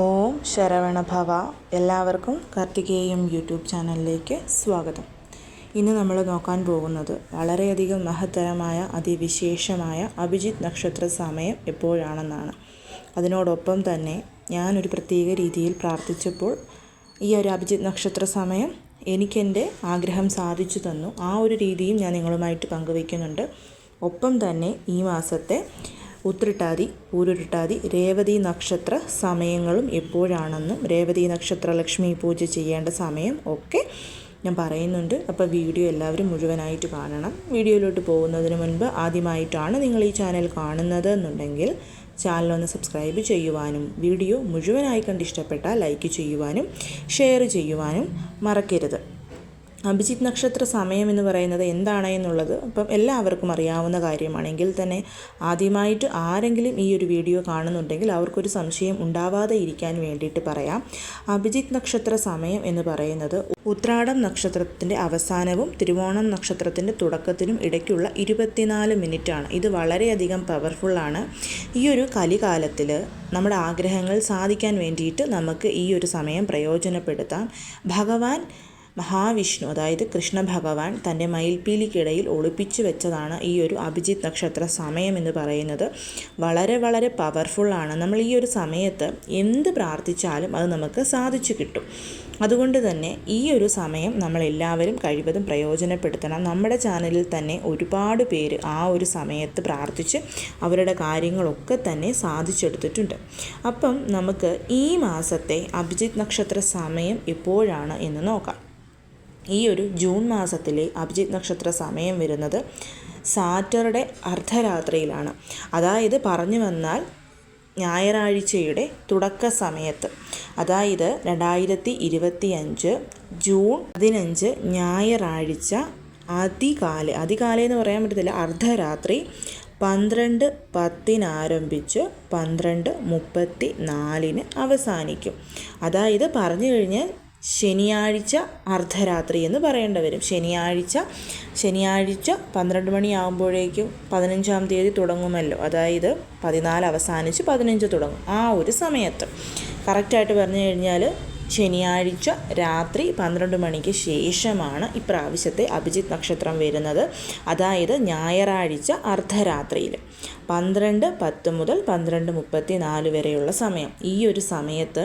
ഓം ശരവണ ഭവ. എല്ലാവർക്കും കാർത്തികേയം യൂട്യൂബ് ചാനലിലേക്ക് സ്വാഗതം. ഇന്ന് നമ്മൾ നോക്കാൻ പോകുന്നത് വളരെയധികം മഹത്തരമായ അതിവിശേഷമായ അഭിജിത് നക്ഷത്ര സമയം എപ്പോഴാണെന്നാണ്. അതിനോടൊപ്പം തന്നെ ഞാനൊരു പ്രത്യേക രീതിയിൽ പ്രാർത്ഥിച്ചപ്പോൾ ഈ ഒരു അഭിജിത് നക്ഷത്ര സമയം എനിക്കെന്റെ ആഗ്രഹം സാധിച്ചു തന്നു. ആ ഒരു രീതിയും ഞാൻ നിങ്ങളുമായിട്ട് പങ്കുവയ്ക്കുന്നുണ്ട്. ഒപ്പം തന്നെ ഈ മാസത്തെ ഉത്രട്ടാതി പൂരുരുട്ടാതി രേവതി നക്ഷത്ര സമയങ്ങളും എപ്പോഴാണെന്നും രേവതി നക്ഷത്ര ലക്ഷ്മി പൂജ ചെയ്യേണ്ട സമയം ഒക്കെ ഞാൻ പറയുന്നുണ്ട്. അപ്പോൾ വീഡിയോ എല്ലാവരും മുഴുവനായിട്ട് കാണണം. വീഡിയോയിലോട്ട് പോകുന്നതിന് മുൻപ് ആദ്യമായിട്ടാണ് നിങ്ങൾ ഈ ചാനൽ കാണുന്നത് എന്നുണ്ടെങ്കിൽ ചാനലൊന്ന് സബ്സ്ക്രൈബ് ചെയ്യുവാനും വീഡിയോ മുഴുവനായി കണ്ട് ഇഷ്ടപ്പെട്ടാൽ ലൈക്ക് ചെയ്യുവാനും ഷെയർ ചെയ്യുവാനും മറക്കരുത്. അഭിജിത്ത് നക്ഷത്ര സമയം എന്ന് പറയുന്നത് എന്താണ് എന്നുള്ളത് അപ്പം എല്ലാവർക്കും അറിയാവുന്ന കാര്യമാണെങ്കിൽ തന്നെ ആദ്യമായിട്ട് ആരെങ്കിലും ഈ ഒരു വീഡിയോ കാണുന്നുണ്ടെങ്കിൽ അവർക്കൊരു സംശയം ഉണ്ടാവാതെ ഇരിക്കാൻ വേണ്ടിയിട്ട് പറയാം. അഭിജിത് നക്ഷത്ര സമയം എന്ന് പറയുന്നത് ഉത്രാടം നക്ഷത്രത്തിന്റെ അവസാനവും തിരുവോണം നക്ഷത്രത്തിന്റെ തുടക്കത്തിനും ഇടയ്ക്കുള്ള ഇരുപത്തിനാല് മിനിറ്റാണ്. ഇത് വളരെയധികം പവർഫുള്ളാണ് ഈ ഒരു കലികാലത്തിൽ നമ്മുടെ ആഗ്രഹങ്ങൾ സാധിക്കാൻ വേണ്ടിയിട്ട് നമുക്ക് ഈ ഒരു സമയം പ്രയോജനപ്പെടുത്താം. ഭഗവാൻ മഹാവിഷ്ണു അതായത് കൃഷ്ണ ഭഗവാൻ തന്റെ മയിൽപ്പീലിക്കിടയിൽ ഒളിപ്പിച്ചു വെച്ചതാണ് ഈ ഒരു അഭിജിത് നക്ഷത്ര സമയം എന്ന് പറയുന്നത്. വളരെ വളരെ പവർഫുള്ളാണ് നമ്മൾ ഈ ഒരു സമയത്ത് എന്ത് പ്രാർത്ഥിച്ചാലും അത് നമുക്ക് സാധിച്ചു കിട്ടും. അതുകൊണ്ട് തന്നെ ഈ ഒരു സമയം നമ്മൾ എല്ലാവരും കഴിവതും പ്രയോജനപ്പെടുത്തണം. നമ്മുടെ ചാനലിൽ തന്നെ ഒരുപാട് പേര് ആ ഒരു സമയത്ത് പ്രാർത്ഥിച്ച് അവരുടെ കാര്യങ്ങളൊക്കെ തന്നെ സാധിച്ചെടുത്തിട്ടുണ്ട്. അപ്പം നമുക്ക് ഈ മാസത്തെ അഭിജിത് നക്ഷത്ര സമയം എപ്പോഴാണ് എന്ന് നോക്കാം. ഈ ഒരു ജൂൺ മാസത്തിലെ അഭിജിത് നക്ഷത്ര സമയം വരുന്നത് സാറ്റർഡേ അർദ്ധരാത്രിയിലാണ്. അതായത് പറഞ്ഞു വന്നാൽ ഞായറാഴ്ചയുടെ തുടക്ക സമയത്ത്. അതായത് രണ്ടായിരത്തി ഇരുപത്തി അഞ്ച് ജൂൺ പതിനഞ്ച് ഞായറാഴ്ച അതികാല അതികാല എന്ന് പറയാൻ പറ്റത്തില്ല. അർദ്ധരാത്രി പന്ത്രണ്ട് പത്തിനാരംഭിച്ച് പന്ത്രണ്ട് മുപ്പത്തി നാലിന് അവസാനിക്കും. അതായത് പറഞ്ഞു കഴിഞ്ഞാൽ ശനിയാഴ്ച അർദ്ധരാത്രി എന്ന് പറയേണ്ടി വരും. ശനിയാഴ്ച ശനിയാഴ്ച പന്ത്രണ്ട് മണിയാകുമ്പോഴേക്കും പതിനഞ്ചാം തീയതി തുടങ്ങുമല്ലോ. അതായത് പതിനാല് അവസാനിച്ച് പതിനഞ്ച് തുടങ്ങും. ആ ഒരു സമയത്ത്. കറക്റ്റായിട്ട് പറഞ്ഞു കഴിഞ്ഞാൽ ശനിയാഴ്ച രാത്രി പന്ത്രണ്ട് മണിക്ക് ശേഷമാണ് ഇപ്രാവശ്യത്തെ അഭിജിത്ത് നക്ഷത്രം വരുന്നത്. അതായത് ഞായറാഴ്ച അർദ്ധരാത്രിയിൽ പന്ത്രണ്ട് പത്ത് മുതൽ പന്ത്രണ്ട് മുപ്പത്തി നാല് വരെയുള്ള സമയം. ഈ ഒരു സമയത്ത്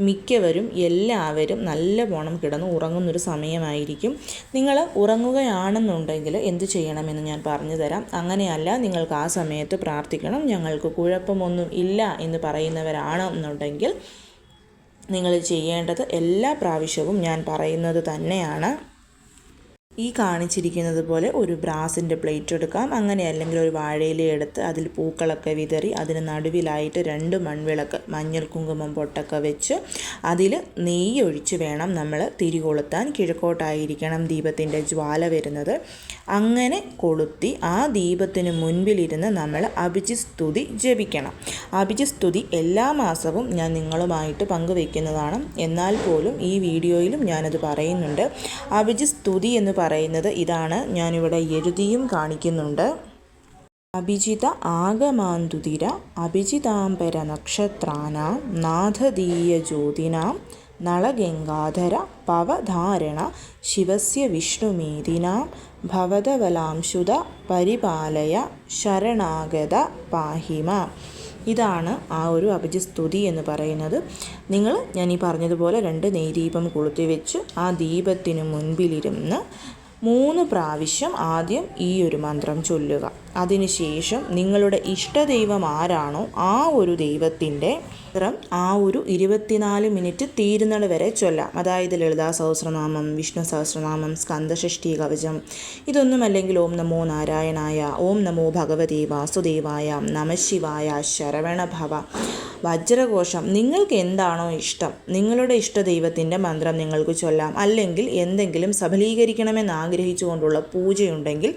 മിക്കവരും എല്ലാവരും നല്ല പോണം കിടന്ന് ഉറങ്ങുന്നൊരു സമയമായിരിക്കും. നിങ്ങൾ ഉറങ്ങുകയാണെന്നുണ്ടെങ്കിൽ എന്ത് ചെയ്യണമെന്ന് ഞാൻ പറഞ്ഞു തരാം. അങ്ങനെയല്ല നിങ്ങൾക്ക് ആ സമയത്ത് പ്രാർത്ഥിക്കണം. ഞങ്ങൾക്ക് കുഴപ്പമൊന്നും ഇല്ല എന്ന് പറയുന്നവരാണ് എന്നുണ്ടെങ്കിൽ നിങ്ങൾ ചെയ്യേണ്ടത് എല്ലാ പ്രാവശ്യവും ഞാൻ പറയുന്നത് തന്നെയാണ്. ഈ കാണിച്ചിരിക്കുന്നത് പോലെ ഒരു ബ്രാസിന്റെ പ്ലേറ്റ് എടുക്കാം. അങ്ങനെ അല്ലെങ്കിൽ ഒരു വാഴയില എടുത്ത് അതിൽ പൂക്കളൊക്കെ വിതറി അതിന് നടുവിലായിട്ട് രണ്ട് മൺവിളക്ക് മഞ്ഞൾ കുങ്കുമം പൊട്ടൊക്കെ വെച്ച് അതിൽ നെയ്യ് ഒഴിച്ച് വേണം നമ്മൾ തിരി കൊളുത്താൻ കിഴക്കോട്ടായിരിക്കണം ദീപത്തിന്റെ ജ്വാല വരുന്നത്. അങ്ങനെ കൊളുത്തി ആ ദീപത്തിന് മുൻപിലിരുന്ന് നമ്മൾ അഭിജിസ്തുതി ജപിക്കണം. അഭിജിസ്തുതി എല്ലാ മാസവും ഞാൻ നിങ്ങളുമായിട്ട് പങ്കുവയ്ക്കുന്നതാണ്. എന്നാൽ പോലും ഈ വീഡിയോയിലും ഞാനത് പറയുന്നുണ്ട്. അഭിജിസ്തുതി എന്ന് പറയുന്നത് ഇതാണ്. ഞാനിവിടെ എഴുതിയും കാണിക്കുന്നുണ്ട്. അഭിജിത ആഗമാന്തുതിര അഭിജിതാംബര നക്ഷത്രാനാം നാഥദീയ ജ്യോതിനാം നളഗംഗാധര പവധാരണ ശിവസ്യ വിഷ്ണുമേദിനാം ഭവതവലാംശുത പരിപാലയ ശരണാഗത പാഹിമ. ഇതാണ് ആ ഒരു അഭിജിസ്തുതി എന്ന് പറയുന്നത്. നിങ്ങൾ ഞാൻ ഈ പറഞ്ഞതുപോലെ രണ്ട് നെയ്ദീപം കൊളുത്തി വെച്ച് ആ ദീപത്തിന് മുൻപിലിരുന്ന് മൂന്ന് പ്രാവശ്യം ആദ്യം ഈ ഒരു മന്ത്രം ചൊല്ലുക. അതിനുശേഷം നിങ്ങളുടെ ഇഷ്ടദൈവം ആരാണോ ആ ഒരു ദൈവത്തിന്റെ മന്ത്രം ആ ഒരു ഇരുപത്തിനാല് മിനിറ്റ് തീരുന്നത് വരെ ചൊല്ലാം. അതായത് ലളിതാ സഹസ്രനാമം വിഷ്ണു സഹസ്രനാമം സ്കന്ദഷഷ്ടി കവചം. ഇതൊന്നും അല്ലെങ്കിൽ ഓം നമോ നാരായണായ ഓം നമോ ഭഗവതി വാസുദേവായ നമശിവായ ശരവണഭവ വജ്രഘോഷം. നിങ്ങൾക്ക് എന്താണോ ഇഷ്ടം? നിങ്ങളുടെ ഇഷ്ട ദൈവത്തിന്റെ മന്ത്രം നിങ്ങൾക്ക് ചൊല്ലാം. അല്ലെങ്കിൽ എന്തെങ്കിലും സഫലീകരിക്കണമെന്ന് ആഗ്രഹിച്ചുകൊണ്ടുള്ള പൂജയുണ്ടെങ്കിൽ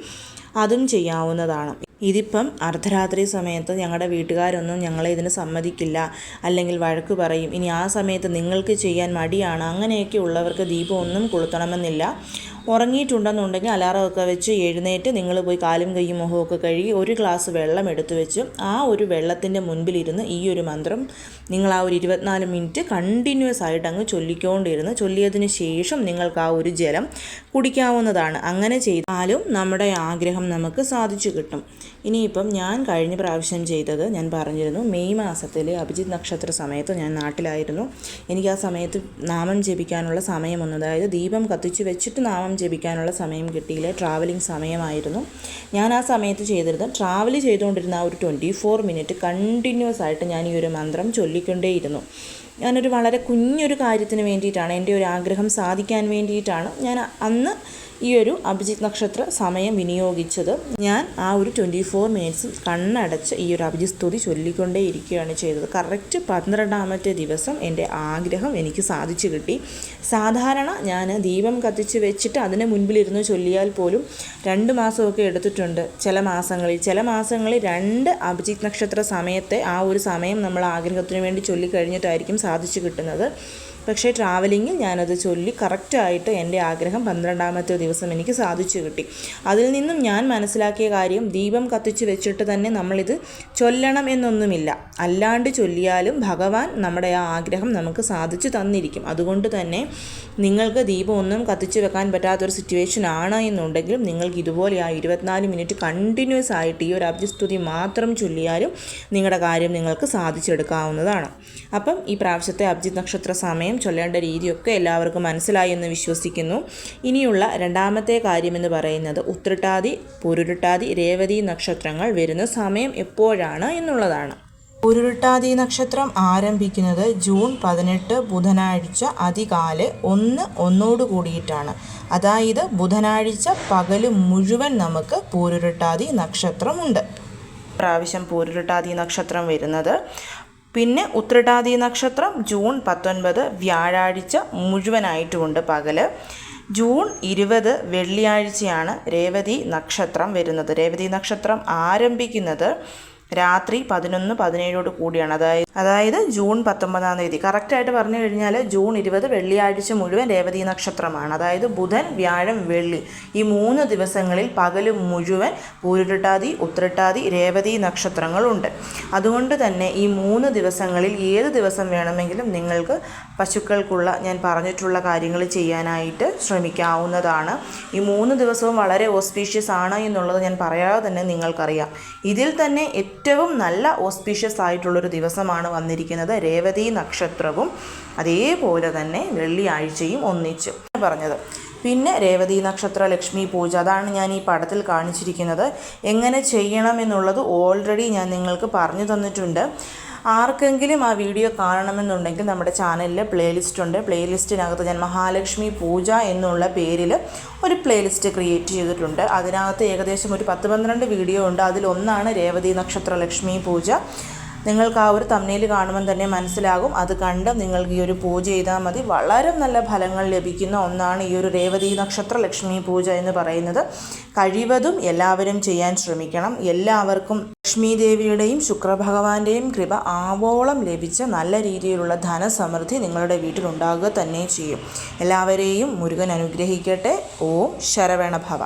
അതും ചെയ്യാവുന്നതാണ്. ഇതിപ്പം അർദ്ധരാത്രി സമയത്ത് ഞങ്ങളുടെ വീട്ടുകാരൊന്നും ഞങ്ങളെ ഇതിന് സമ്മതിക്കില്ല. അല്ലെങ്കിൽ വഴക്ക് പറയും ഇനി ആ സമയത്ത് നിങ്ങൾക്ക് ചെയ്യാൻ മടിയാണ്. അങ്ങനെയൊക്കെ ഉള്ളവർക്ക് ദീപം ഒന്നും കൊളുത്തണമെന്നില്ല. ഉറങ്ങിയിട്ടുണ്ടെന്നുണ്ടെങ്കിൽ അലാറമൊക്കെ വെച്ച് എഴുന്നേറ്റ് നിങ്ങൾ പോയി കാലും കൈയും മുഖമൊക്കെ കഴുകി ഒരു ഗ്ലാസ് വെള്ളം എടുത്തു വെച്ച് ആ ഒരു വെള്ളത്തിന്റെ മുൻപിലിരുന്ന് ഈ ഒരു മന്ത്രം നിങ്ങൾ ആ ഒരു ഇരുപത്തിനാല് മിനിറ്റ് കണ്ടിന്യൂസ് ആയിട്ട് അങ്ങ് ചൊല്ലിക്കൊണ്ടിരുന്ന് ചൊല്ലിയതിന് ശേഷം നിങ്ങൾക്ക് ആ ഒരു ജലം കുടിക്കാവുന്നതാണ്. അങ്ങനെ ചെയ്താലും നമ്മുടെ ആഗ്രഹം നമുക്ക് സാധിച്ചു കിട്ടും. ഇനിയിപ്പം ഞാൻ കഴിഞ്ഞ പ്രാവശ്യം ചെയ്തത് ഞാൻ പറഞ്ഞിരുന്നു മെയ് മാസത്തിലെ അഭിജിത് നക്ഷത്ര സമയത്ത് ഞാൻ നാട്ടിലായിരുന്നു. എനിക്ക് ആ സമയത്ത് നാമം ജപിക്കാനുള്ള സമയമൊന്നും അതായത് ദീപം കത്തിച്ച് വെച്ചിട്ട് നാമം ജപിക്കാനുള്ള സമയം കിട്ടിയില്ല. ട്രാവലിംഗ് സമയമായിരുന്നു. ഞാൻ ആ സമയത്ത് ചെയ്തിരുന്നത് ട്രാവൽ ചെയ്തുകൊണ്ടിരുന്ന ആ ഒരു ട്വന്റി ഫോർ മിനിറ്റ് കണ്ടിന്യൂസ് ആയിട്ട് ഞാൻ ഈ ഒരു മന്ത്രം ചൊല്ലിക്കൊണ്ടേയിരുന്നു. ഞാനൊരു വളരെ കുഞ്ഞൊരു കാര്യത്തിന് വേണ്ടിയിട്ടാണ് എന്റെ ഒരു ആഗ്രഹം സാധിക്കാൻ വേണ്ടിയിട്ടാണ് ഞാൻ അന്ന് ഈ ഒരു അഭിജിത്ത് നക്ഷത്ര സമയം വിനിയോഗിച്ചത് ഞാൻ ആ ഒരു ട്വന്റി ഫോർ മിനിറ്റ്സ് കണ്ണടച്ച് ഈ ഒരു അഭിജിത്ത് സ്തുതി ചൊല്ലിക്കൊണ്ടേ ഇരിക്കുകയാണ് ചെയ്തത്. കറക്റ്റ് പന്ത്രണ്ടാമത്തെ ദിവസം എന്റെ ആഗ്രഹം എനിക്ക് സാധിച്ചു കിട്ടി. സാധാരണ ഞാൻ ദീപം കത്തിച്ച് വെച്ചിട്ട് അതിന് മുൻപിലിരുന്ന് ചൊല്ലിയാൽ പോലും രണ്ട് മാസമൊക്കെ എടുത്തിട്ടുണ്ട്. ചില മാസങ്ങളിൽ ചില മാസങ്ങളിൽ രണ്ട് അഭിജിത്ത് നക്ഷത്ര സമയത്തെ ആ ഒരു സമയം നമ്മൾ ആഗ്രഹത്തിന് വേണ്ടി ചൊല്ലിക്കഴിഞ്ഞിട്ടായിരിക്കും സാധിച്ചു കിട്ടുന്നത്. പക്ഷേ ട്രാവലിങ്ങിൽ ഞാനത് ചൊല്ലി കറക്റ്റായിട്ട് എന്റെ ആഗ്രഹം പന്ത്രണ്ടാമത്തെ ദിവസം എനിക്ക് സാധിച്ചു കിട്ടി. അതിൽ നിന്നും ഞാൻ മനസ്സിലാക്കിയ കാര്യം ദീപം കത്തിച്ച് വെച്ചിട്ട് തന്നെ നമ്മളിത് ചൊല്ലണം എന്നൊന്നുമില്ല. അല്ലാണ്ട് ചൊല്ലിയാലും ഭഗവാൻ നമ്മുടെ ആ ആഗ്രഹം നമുക്ക് സാധിച്ചു തന്നിരിക്കും. അതുകൊണ്ട് തന്നെ നിങ്ങൾക്ക് ദീപം ഒന്നും കത്തിച്ചു വെക്കാൻ പറ്റാത്തൊരു സിറ്റുവേഷൻ ആണ് എന്നുണ്ടെങ്കിലും നിങ്ങൾക്ക് ഇതുപോലെ ആ ഇരുപത്തിനാല് മിനിറ്റ് കണ്ടിന്യൂസ് ആയിട്ട് ഈ ഒരു അഭ്യസ്തുതി മാത്രം ചൊല്ലിയാലും നിങ്ങളുടെ കാര്യം നിങ്ങൾക്ക് സാധിച്ചെടുക്കാവുന്നതാണ്. അപ്പം ഈ പ്രാവശ്യത്തെ അഭിജിത് നക്ഷത്ര സമയം ചൊല്ലേണ്ട രീതിയൊക്കെ എല്ലാവർക്കും മനസ്സിലായി എന്ന് വിശ്വസിക്കുന്നു. ഇനിയുള്ള രണ്ടാമത്തെ കാര്യമെന്ന് പറയുന്നത് ഉത്രട്ടാതി പൊരുരുട്ടാതി രേവതി നക്ഷത്രങ്ങൾ വരുന്ന സമയം എപ്പോഴാണ് എന്നുള്ളതാണ്. ഉരുട്ടാതി നക്ഷത്രം ആരംഭിക്കുന്നത് ജൂൺ പതിനെട്ട് ബുധനാഴ്ച അതികാലെ ഒന്ന് ഒന്നോട് കൂടിയിട്ടാണ്. അതായത് ബുധനാഴ്ച പകൽ മുഴുവൻ നമുക്ക് പൂരുരുട്ടാതി നക്ഷത്രമുണ്ട്. പ്രാവശ്യം പൂരുരുട്ടാതി നക്ഷത്രം വരുന്നത് പിന്നെ ഉത്രട്ടാതി നക്ഷത്രം ജൂൺ പത്തൊൻപത് വ്യാഴാഴ്ച മുഴുവനായിട്ടുമുണ്ട് പകൽ. ജൂൺ ഇരുപത് വെള്ളിയാഴ്ചയാണ് രേവതി നക്ഷത്രം വരുന്നത്. രേവതി നക്ഷത്രം ആരംഭിക്കുന്നത് രാത്രി പതിനൊന്ന് പതിനേഴോട് കൂടിയാണ്. അതായത് അതായത് ജൂൺ പത്തൊമ്പതാം തീയതി. കറക്റ്റായിട്ട് പറഞ്ഞു കഴിഞ്ഞാൽ ജൂൺ ഇരുപത് വെള്ളിയാഴ്ച മുഴുവൻ രേവതി നക്ഷത്രമാണ്. അതായത് ബുധൻ വ്യാഴം വെള്ളി ഈ മൂന്ന് ദിവസങ്ങളിൽ പകൽ മുഴുവൻ പൂരിട്ടാതി ഉത്രട്ടാതി രേവതി നക്ഷത്രങ്ങളുണ്ട്. അതുകൊണ്ട് തന്നെ ഈ മൂന്ന് ദിവസങ്ങളിൽ ഏത് ദിവസം വേണമെങ്കിലും നിങ്ങൾക്ക് പശുക്കൾക്കുള്ള ഞാൻ പറഞ്ഞിട്ടുള്ള കാര്യങ്ങൾ ചെയ്യാനായിട്ട് ശ്രമിക്കാവുന്നതാണ്. ഈ മൂന്ന് ദിവസവും വളരെ ഓസ്പീഷ്യസ് ആണ് എന്നുള്ളത് ഞാൻ പറയാതെ തന്നെ നിങ്ങൾക്കറിയാം. ഇതിൽ തന്നെ ഏറ്റവും നല്ല ഓസ്പീഷ്യസ് ആയിട്ടുള്ളൊരു ദിവസമാണ് വന്നിരിക്കുന്നത് രേവതി നക്ഷത്രവും. അതേപോലെ തന്നെ വെള്ളിയാഴ്ചയും ഒന്നിച്ചു. പറഞ്ഞത് പിന്നെ രേവതി നക്ഷത്ര ലക്ഷ്മി പൂജ. അതാണ് ഞാൻ ഈ പടത്തിൽ കാണിച്ചിരിക്കുന്നത്. എങ്ങനെ ചെയ്യണം എന്നുള്ളത് ഓൾറെഡി ഞാൻ നിങ്ങൾക്ക് പറഞ്ഞു തന്നിട്ടുണ്ട്. ആർക്കെങ്കിലും ആ വീഡിയോ കാണണമെന്നുണ്ടെങ്കിൽ നമ്മുടെ ചാനലിൽ പ്ലേലിസ്റ്റ് ഉണ്ട്. പ്ലേലിസ്റ്റിനകത്ത് ഞാൻ മഹാലക്ഷ്മി പൂജ എന്നുള്ള പേരിൽ ഒരു പ്ലേലിസ്റ്റ് ക്രിയേറ്റ് ചെയ്തിട്ടുണ്ട്. അതിനകത്ത് ഏകദേശം ഒരു പത്ത് പന്ത്രണ്ട് വീഡിയോ ഉണ്ട്. അതിലൊന്നാണ് രേവതി നക്ഷത്ര ലക്ഷ്മി പൂജ. നിങ്ങൾക്ക് ആ ഒരു തമ്മിൽ കാണുമ്പോൾ തന്നെ മനസ്സിലാകും. അത് കണ്ട് നിങ്ങൾക്ക് ഈ ഒരു പൂജ ചെയ്താൽ മതി. വളരെ നല്ല ഫലങ്ങൾ ലഭിക്കുന്ന ഒന്നാണ് ഈ ഒരു രേവതി നക്ഷത്ര ലക്ഷ്മി പൂജ എന്ന് പറയുന്നത്. കഴിവതും എല്ലാവരും ചെയ്യാൻ ശ്രമിക്കണം. എല്ലാവർക്കും ലക്ഷ്മി ദേവിയുടെയും ശുക്രഭഗവാന്റെയും കൃപ ആവോളം ലഭിച്ച നല്ല രീതിയിലുള്ള ധനസമൃദ്ധി നിങ്ങളുടെ വീട്ടിലുണ്ടാകുക തന്നെ ചെയ്യും. എല്ലാവരെയും മുരുകൻ അനുഗ്രഹിക്കട്ടെ. ഓം ശരവണഭവ.